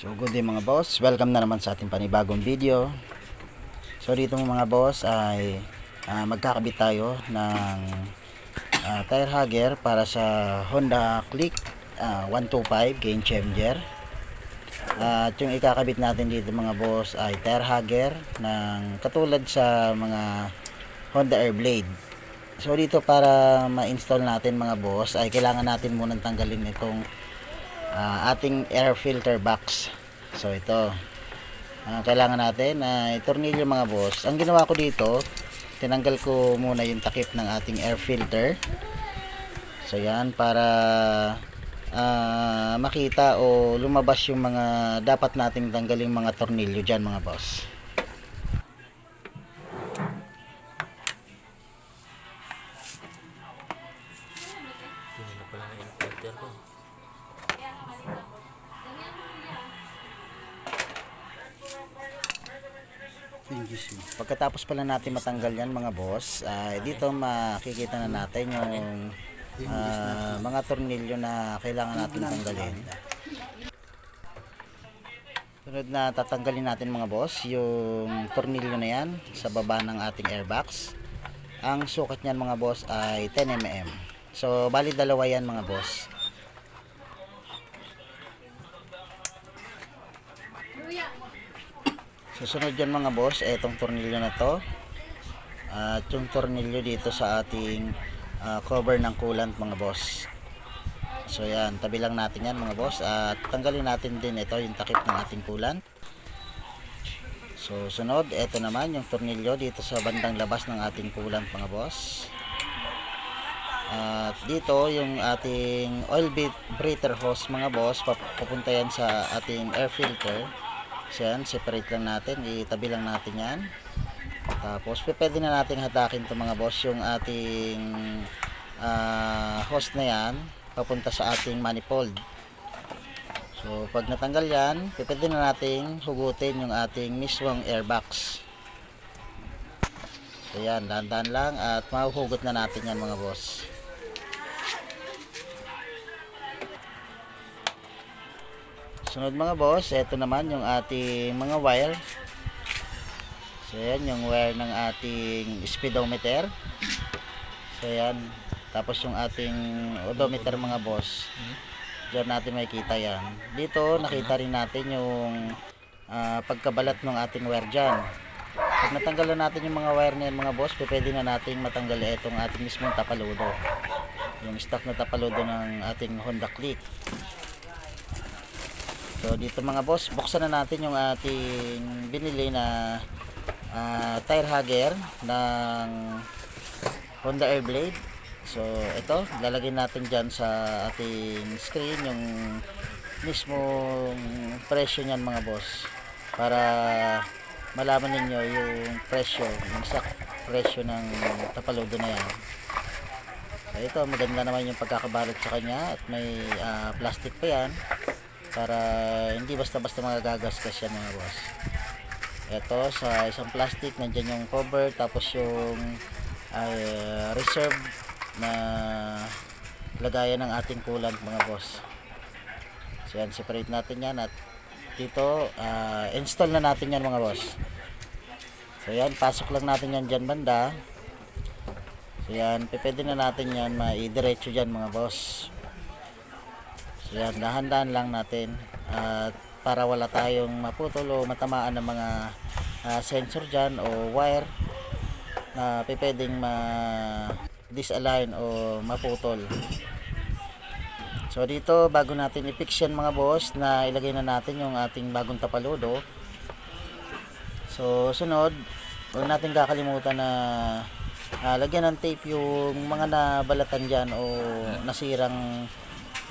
So good day mga boss, welcome na naman sa ating panibagong video. So dito mga boss ay ah, magkakabit tayo ng ah, tire hugger para sa Honda Click ah, 125 Game Changer. At yung ikakabit natin dito mga boss ay tire hugger ng katulad sa mga Honda Airblade. So dito para ma-install natin mga boss ay kailangan natin munang tanggalin itong ah, ating air filter box. So ito. Ah, kailangan natin na tornilyo mga boss. Ang ginawa ko dito, tinanggal ko muna yung takip ng ating air filter. So yan para ah, makita o lumabas yung mga dapat nating tanggaling mga tornilyo diyan mga boss. Hindi. Pagkatapos pala natin matanggal yan mga boss, ay dito makikita na natin yung ah, mga tornilyo na kailangan natin tanggalin. Sunod na tatanggalin natin mga boss, yung tornilyo na yan sa baba ng ating airbox. Ang sukat niyan mga boss ay 10 mm. So bali dalawa yan mga boss. Susunod yan mga boss, etong tornilyo na to. At yung tornilyo dito sa ating ah, cover ng coolant mga boss. So yan, tabi lang natin yan mga boss. At tanggalin natin din ito yung takip ng ating coolant. So sunod, ito naman yung tornilyo dito sa bandang labas ng ating coolant mga boss. At dito yung ating oil breather hose mga boss, pap- papunta yan sa ating air filter. So yan, separate lang natin, itabi lang natin yan. Tapos pwede na natin hatakin to mga boss yung ating ah, hose na yan papunta sa ating manifold. So pag natanggal yan, pwede na nating hugutin yung ating mismong airbox. So yan, dahan-dahan lang at mahuhugot na natin yan mga boss. Sunod mga boss, ito naman yung ating mga wire. So yan, yung wire ng ating speedometer. So yan, tapos yung ating odometer mga boss. Diyan natin makikita yan. Dito nakita rin natin yung ah, pagkabalat ng ating wire dyan. Pag natanggalan natin yung mga wire na yan mga boss, pwede na natin matanggal itong ating mismong tapaludo. Yung stock na tapaludo ng ating Honda Click. So dito mga boss, buksan na natin yung ating binili na ah, tire hugger ng Honda Airblade. So ito, lalagyan natin dyan sa ating screen yung mismong presyo niyan mga boss. Para malaman ninyo yung presyo, yung exact presyo ng tapaludo na yan. So ito, maganda naman yung pagkakabalot sa kanya at may ah, plastic pa yan para hindi basta-basta magagasgas yan mga boss. Ito sa isang plastic nandiyan yung cover tapos yung ay, reserve na lagayan ng ating coolant mga boss. So yan, separate natin yan at dito ah, install na natin yan mga boss. So yan, pasok lang natin yan dyan banda. So yan, pwede na natin yan maidiretso dyan mga boss. Yan, dahan-dahan lang natin at para wala tayong maputol o matamaan ng mga ah, sensor dyan o wire na pwedeng ma disalign o maputol. So dito bago natin i-fix yan mga boss na ilagay na natin yung ating bagong tapaludo. So sunod, huwag natin kakalimutan na ah, lagyan ng tape yung mga nabalatan dyan o nasirang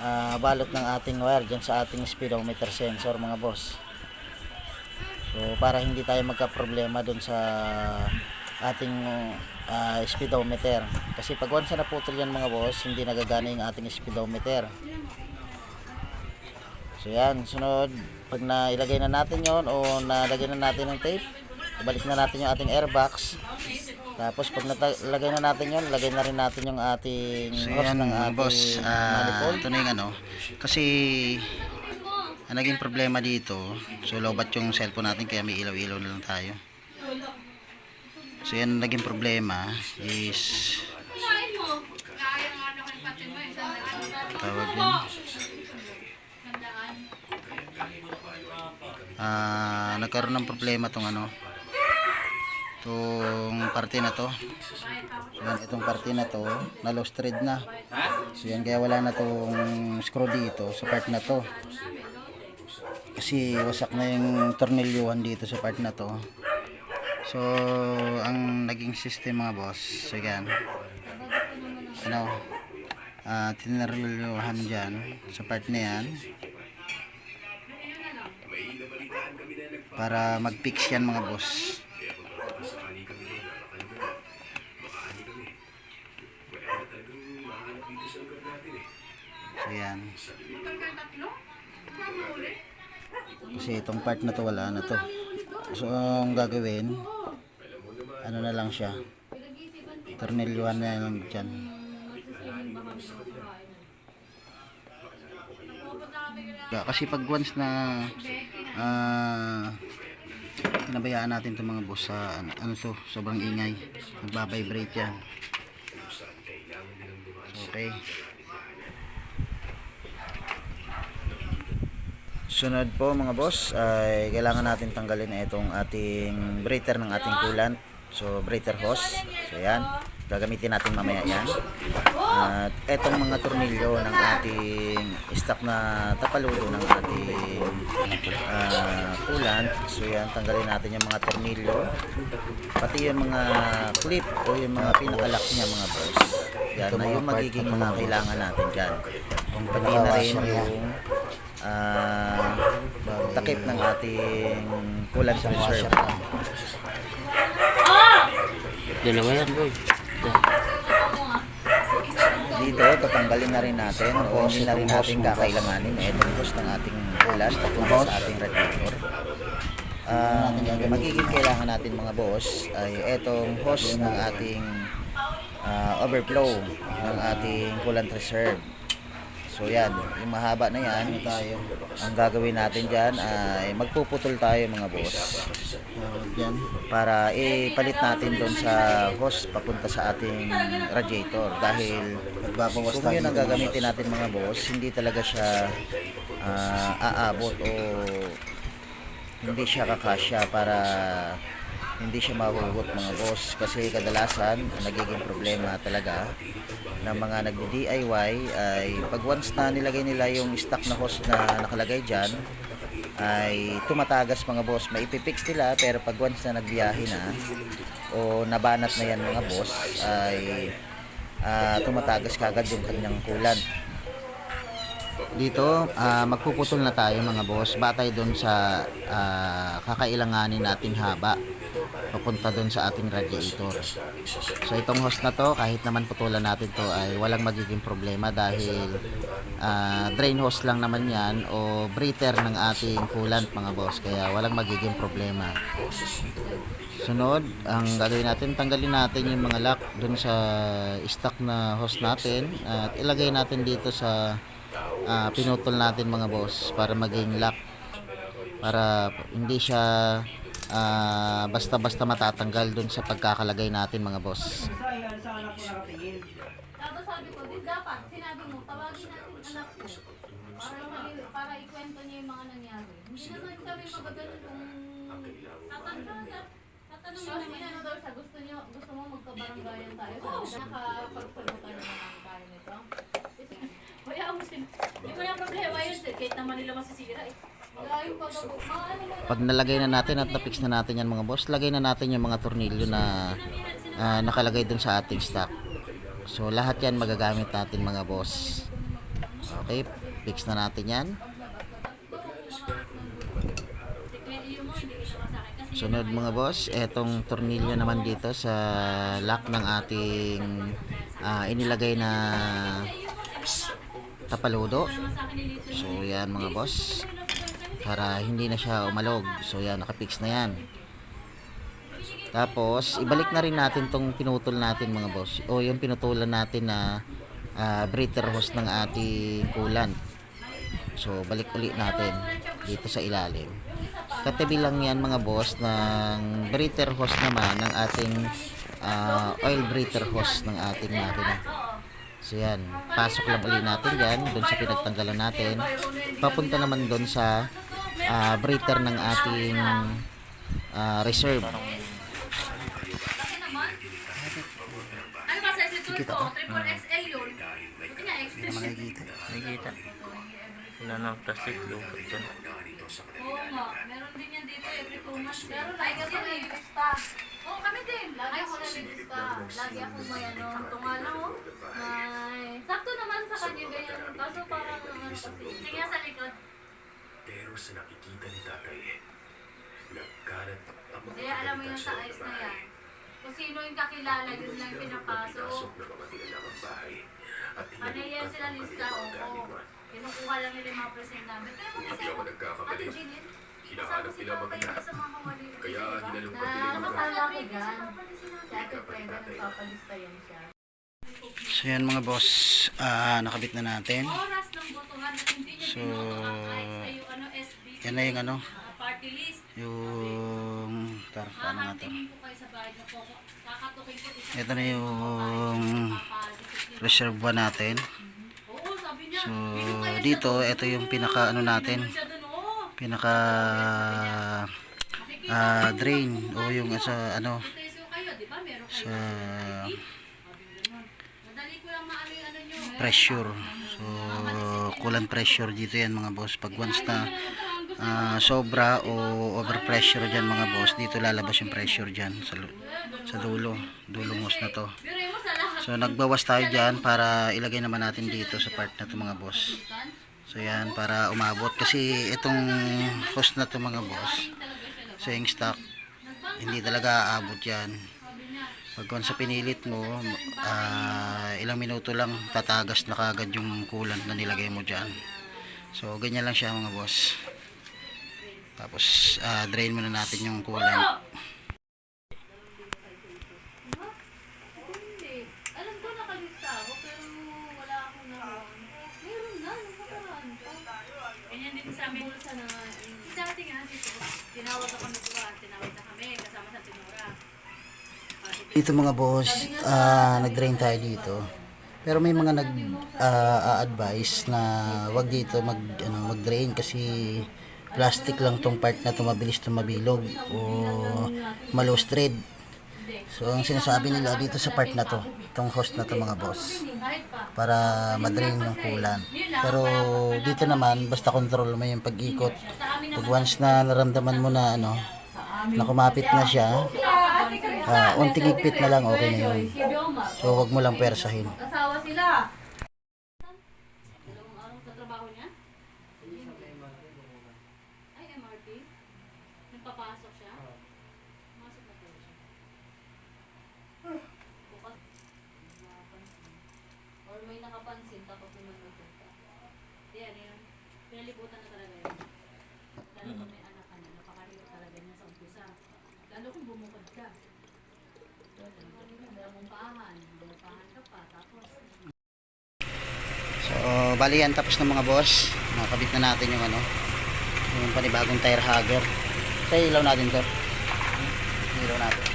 ah, balot ng ating wire dyan sa ating speedometer sensor mga boss. So para hindi tayo magka-problema dun sa ating ah, speedometer. Kasi pag once na naputol yan mga boss, hindi nagagana yung ating speedometer. So yan, sunod, pag nailagay na natin yon o nalagay na natin ng tape, ibalik na natin yung ating airbox. Tapos pag nalagay na natin yon, lagay na rin natin yung ating So yan ng ating boss, manifold. ito na yung ano, kasi Ang naging problema dito, so lobat yung cellphone natin kaya may ilaw-ilaw na lang tayo. So yan ang naging problema is tawag yun. Ah, nagkaroon ng problema tong ano. Tong parte na to. Yan, itong parte na to, na lost thread na. So yan, kaya wala na tong screw dito sa part na to. Kasi wasak na yung tornilyuhan dito sa part na to. So, ang naging system mga boss, so yan. Ano, ah tinarluhan dyan sa part na yan. Para mag-fix yan mga boss. So yan. Kasi itong part na to wala na to. So ang gagawin, ano na lang siya. Tornilyuhan na lang dyan. Kasi pag once na ah pinabayaan natin itong mga boss sa ano, ano to, sobrang ingay. Nagbabibrate yan. Okay. Sunod po mga boss ay kailangan natin tanggalin na itong ating breather ng ating coolant. So breather hose. So yan. Gagamitin natin mamaya yan. At itong mga tornilyo ng ating stock na tapaludo ng ating ah, coolant. So yan, tanggalin natin yung mga tornilyo. Pati yung mga clip o yung mga pinakalock niya mga boss. Yan na yung magiging mga kailangan natin dyan. Pati na rin yung ah, takip ng ating coolant reserve. Dalawa yan, boy. Dito, tatanggalin na rin natin o hindi na rin natin kakailanganin na itong hose ng ating coolant patungo sa ating radiator. Ang magiging kailangan natin mga boss ay itong hose ng ating ah, overflow ng ating coolant reserve. So yan, yung mahaba na yan, tayo. Ang gagawin natin dyan ay magpuputol tayo mga boss. yan. Para ipalit natin doon sa hose papunta sa ating radiator. Dahil kung yun ang gagamitin natin mga boss, hindi talaga siya ah, aabot o hindi siya kakasya para hindi siya mahugot mga boss kasi kadalasan ang nagiging problema talaga ng mga nagdi-DIY ay pag once na nilagay nila yung stock na hose na nakalagay dyan ay tumatagas mga boss. Maipipix nila pero pag once na nagbiyahe na o nabanat na yan mga boss ay ah, tumatagas kagad yung kanyang coolant dito ah, magpuputol na tayo mga boss. Batay doon sa ah, kakailanganin nating haba papunta doon sa ating radiator. So itong hose na to kahit naman putulan natin to ay walang magiging problema dahil ah, drain hose lang naman yan o breather ng ating coolant mga boss. Kaya walang magiging problema. Sunod, ang gagawin natin, tanggalin natin yung mga lock dun sa stock na hose natin at ilagay natin dito sa ah, pinutol natin mga boss para maging lock. Para hindi siya ah, basta-basta matatanggal dun sa pagkakalagay natin mga boss. Tapos sabi ko, din dapat, sinabi mo, tawagin natin anak ko. Para, para ikwento niya yung mga nangyari. Hindi naman kami magaganon kung tatanong Tatanong mo naman ano daw siya, gusto niyo, gusto mo magkabaranggayan tayo. Sabi niya, nakapagsagutan naman ang tayo nito. Kaya. Hindi mo na problema yun. Kahit naman nila masisira eh. Pag nalagay na natin at na-fix na natin yan mga boss, lagay na natin yung mga tornilyo na ah, nakalagay dun sa ating stock. So lahat yan magagamit natin mga boss. Okay, fix na natin yan. Sunod mga boss, etong tornilyo naman dito sa lock ng ating ah, inilagay na tapaludo. So yan mga boss para hindi na siya umalog. So yan, nakapix na yan. Tapos, ibalik na rin natin tong pinutol natin mga boss. O yung pinutulan natin na ah, breather hose ng ating coolant. So, balik uli natin dito sa ilalim. Katabi lang yan mga boss ng breather hose naman ng ating ah, oil breather hose ng ating makina. So yan, pasok lang uli natin yan doon sa pinagtanggalan natin. Papunta naman doon sa ah, breather ng ating ah, reserve. Ano ba size ito? Ito, triple XL yun. Buti nga XL. Makikita. Nakikita. Wala nang plastic dyan. Oo nga, meron din yan dito every two months. Meron like kasi may lista. Oo, kami din. Lagi ako na lista. Lagi ako may ano, tunga lang oh. May... Sakto naman sa kanya ganyan. Kaso parang ano kasi. Tingnan sa likod. Pero sa nakikita ni tatay, nagkalat ang mga Hindi, alam mo yung sa eyes na yan. Kung sino yung kakilala, yun lang yung pinapasok. pinasok na mga nilalang bahay. At Ano yan sila lista? Oo. Kinukuha lang nila yung mga present namin. Pero mo kasi Hindi ako ako, nagkakamali. Ate Jeanette, Hinahanap nila kasama si. Papa sa mga mali. Kaya hinalong Na pagdilim ng nakasala ko dyan. Si Ate Brenda, nagpapalista yan siya. So yan mga boss, ah, nakabit na natin. So, ano. Yan na yung ano, uh, yung tar, paano nga to? Ito na yung one natin. Niya. So, "Bino kayo dito, ito yung pinaka ano natin, pinaka ah, drain. o yung sa ano? Sa Madali ko lang maano yung ano nyo. Pressure. So, kulang pressure dito yan mga boss. Pag once na ah, sobra o over pressure dyan mga boss, dito lalabas yung pressure dyan sa, sa dulo. Dulong hose na to. So, nagbawas tayo dyan para ilagay naman natin dito sa part na to mga boss. So, yan para umabot. Kasi itong hose na to mga boss, sa yung stock, hindi talaga aabot yan. Pag sa pinilit mo, ah, ilang minuto lang tatagas na kagad yung coolant na nilagay mo dyan. So, ganyan lang siya mga boss. Tapos, ah, drain muna natin yung coolant. Ganyan din sa amin. Nga. Si dati nga dito, tinawag ako ng tuwa, tinawag na kami kasama sa Tinora. Dito mga boss, ah, nag-drain tayo dito. Pero may mga nag ah, advise na wag dito mag ano, mag-drain kasi plastic lang tong part na to mabilis tumabilog o malos thread. So ang sinasabi nila dito sa part na to, itong host na to mga boss, para madrain yung coolant. Pero dito naman basta control mo yung pag-ikot. Pag once na naramdaman mo na ano, na kumapit na siya, ah, unting higpit na lang okay na yun. So wag mo lang persahin. Asawa sila. Dalawang araw sa trabaho niya? Ay, MRT? Nagpapasok siya? Masok na pala siya. Bukas. Nakapansin. Or may nakapansin tapos naman nagpunta. Ano yun? Pinalibutan na talaga yun. Lalo kung may anak ka na, talaga niya sa umpisa. Lalo kung bumukod ka. So bali yan tapos na mga boss. Nakabit na natin yung ano, yung panibagong tire hugger. Sa ilaw natin to. Ilaw natin.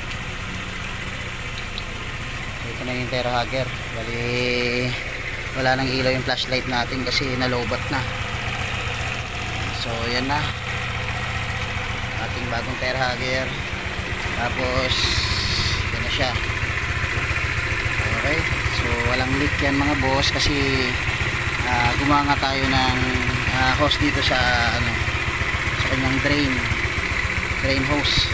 So, ito na yung tire hugger. Bali wala nang ilaw yung flashlight natin kasi nalobat na. So yan na. Ating bagong tire hugger. Tapos siya. Okay. So walang leak yan mga boss kasi ah, gumawa tayo ng ah, hose dito sa ano sa kanyang drain drain hose.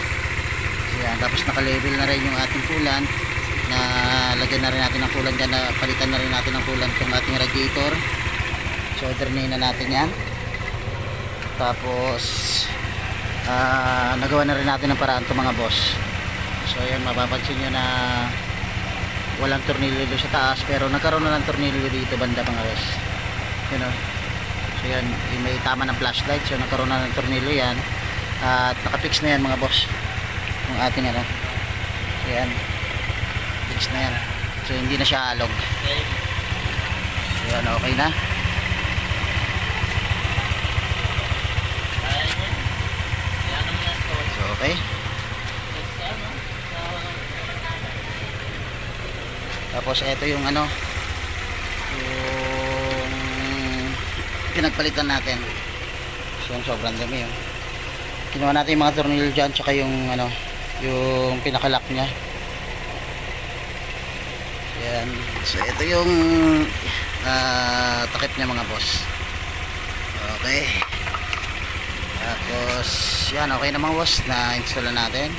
So. Tapos naka-level na rin yung ating coolant na lagyan na rin natin ng coolant dyan na palitan na rin natin ng coolant yung ating radiator. So drain na natin yan. Tapos ah, nagawa na rin natin ng paraan to mga boss so yan mapapansin nyo na walang tornilyo doon sa taas pero nagkaroon na ng tornilyo dito banda mga guys you know? So yan may tama ng flashlight so nagkaroon na ng tornilyo yan. At nakapix na yan mga boss. Yung ating ano. So yan fix na yan. So hindi na siya alog. So yan okay na. So okay. Tapos ito yung ano yung pinagpalitan natin. So yung sobrang dami yun. Kinuha natin yung mga tornilyo dyan tsaka yung ano yung pinakalock niya. Yan. So ito yung ah, takip niya mga boss. Okay. Tapos yan okay na mga boss na install na natin.